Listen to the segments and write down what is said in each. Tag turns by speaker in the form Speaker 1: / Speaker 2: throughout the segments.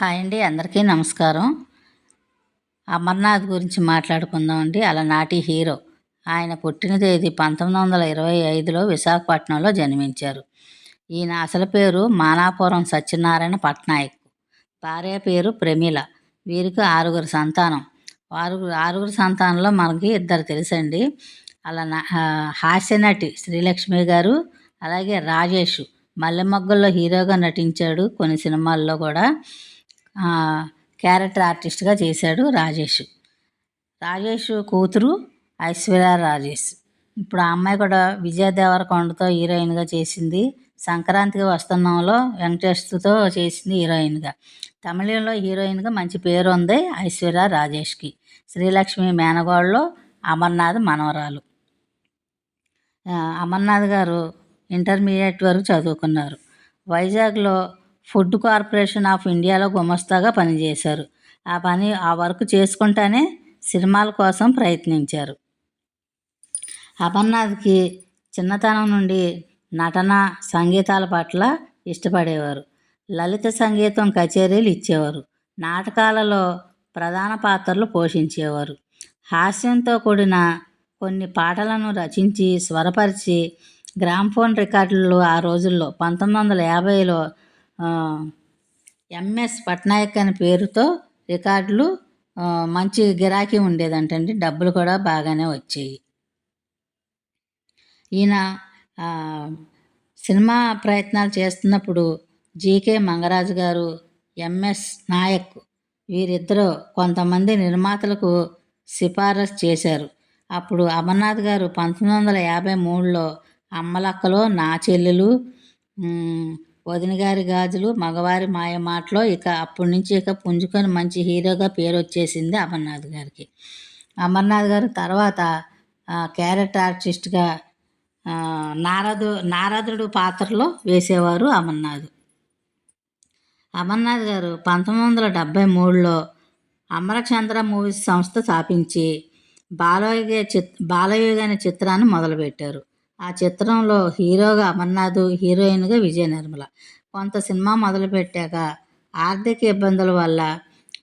Speaker 1: Hi అండి అందరికీ నమస్కారం. అమర్నాథ్ గురించి మాట్లాడుకుందాం అండి అలా నాటి హీరో. ఆయన పుట్టిన తేదీ పంతొమ్మిది వందల ఇరవై ఐదులో విశాఖపట్నంలో జన్మించారు. ఈయన అసలు పేరు మానాపురం సత్యనారాయణ పట్నాయక్. భార్య పేరు ప్రమీల. వీరికి ఆరుగురు సంతానం. ఆరుగురు ఆరుగురు సంతానంలో మనకి ఇద్దరు తెలుసండి. అలా హాస్యనటి శ్రీలక్ష్మి గారు అలాగే రాజేష్. మల్లెమొగ్గల్లో హీరోగా నటించాడు కొన్ని సినిమాల్లో కూడా. క్యారెక్టర్ ఆర్టిస్ట్గా చేశాడు రాజేష్. రాజేష్ కూతురు ఐశ్వర్య రాజేష్. ఇప్పుడు ఆ అమ్మాయి కూడా విజయ్ దేవరకొండతో హీరోయిన్గా చేసింది. సంక్రాంతికి వస్తున్నాంలో వెంకటేష్తో చేసింది హీరోయిన్గా. తమిళంలో హీరోయిన్గా మంచి పేరు ఉంది ఐశ్వర్య రాజేష్కి. శ్రీలక్ష్మి మేనగోడలో అమర్నాథ్ మనవరాలు. అమర్నాథ్ గారు ఇంటర్మీడియట్ వరకు చదువుకున్నారు. వైజాగ్లో ఫుడ్ కార్పొరేషన్ ఆఫ్ ఇండియాలో గుమస్తాగా పనిచేశారు. ఆ పని ఆ వర్క్ చేసుకుంటానే సినిమాల కోసం ప్రయత్నించారు. అపర్నాథ్కి చిన్నతనం నుండి నటన సంగీతాల పట్ల ఇష్టపడేవారు. లలిత సంగీతం కచేరీలు ఇచ్చేవారు. నాటకాలలో ప్రధాన పాత్రలు పోషించేవారు. హాస్యంతో కూడిన కొన్ని పాటలను రచించి స్వరపరిచి గ్రామ్ఫోన్ రికార్డులు ఆ రోజుల్లో పంతొమ్మిది వందల యాభైలో ఎంఎస్ పట్నాయక్ అనే పేరుతో రికార్డులు మంచి గిరాకీ ఉండేదంటండి. డబ్బులు కూడా బాగానే వచ్చాయి. ఈయన సినిమా ప్రయత్నాలు చేస్తున్నప్పుడు జీకే మంగరాజు గారు ఎంఎస్ నాయక్ వీరిద్దరూ కొంతమంది నిర్మాతలకు సిఫారసు చేశారు. అప్పుడు అమర్నాథ్ గారు పంతొమ్మిది వందల యాభై మూడులో అమ్మలక్కలో నా చెల్లెలు వదిన గారి గాజులు మగవారి మాయ మాటలో ఇక అప్పటి నుంచి ఇక పుంజుకొని మంచి హీరోగా పేరు వచ్చేసింది అమర్నాథ్ గారికి. అమర్నాథ్ గారు తర్వాత క్యారెక్టర్ ఆర్టిస్ట్గా నారదు నారదుడు పాత్రలో వేసేవారు అమర్నాథ్. అమర్నాథ్ గారు పంతొమ్మిది వందల డెబ్భై మూడులో అమరచంద్ర మూవీస్ సంస్థ స్థాపించి బాలయోగ చిత్ బాలయోగ అనే చిత్రాన్ని మొదలుపెట్టారు. ఆ చిత్రంలో హీరోగా అమర్నాథ్ హీరోయిన్గా విజయ నిర్మల కొంత సినిమా మొదలుపెట్టాక ఆర్థిక ఇబ్బందుల వల్ల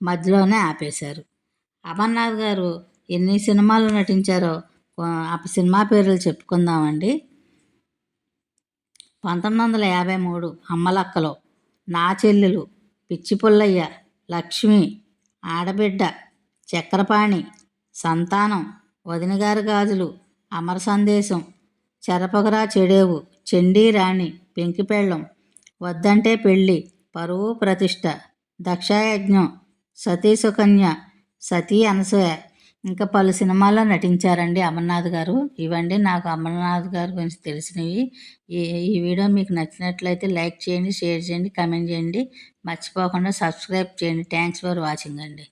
Speaker 1: మధ్యలోనే ఆపేశారు. అమర్నాథ్ గారు ఎన్ని సినిమాలు నటించారో ఆ సినిమా పేర్లు చెప్పుకుందామండి. పంతొమ్మిది వందల యాభై మూడు అమ్మలక్కలో నా చెల్లెలు పిచ్చి పుల్లయ్య లక్ష్మి ఆడబిడ్డ చక్రపాణి సంతానం వదినగారి గాజులు అమర సందేశం చెరపగరా చెడేవు చండీ రాణి పెంకిపెళ్ళం వద్దంటే పెళ్ళి పరువు ప్రతిష్ట దక్షాయజ్ఞం సతీ సుకన్య సతీ అనసూయ. ఇంకా పలు సినిమాల్లో నటించారండి అమర్నాథ్ గారు. ఇవండి నాకు అమర్నాథ్ గారి గురించి తెలిసినవి. ఈ ఈ వీడియో మీకు నచ్చినట్లయితే లైక్ చేయండి షేర్ చేయండి కమెంట్ చేయండి. మర్చిపోకుండా సబ్స్క్రైబ్ చేయండి. థ్యాంక్స్ ఫర్ వాచింగ్ అండి.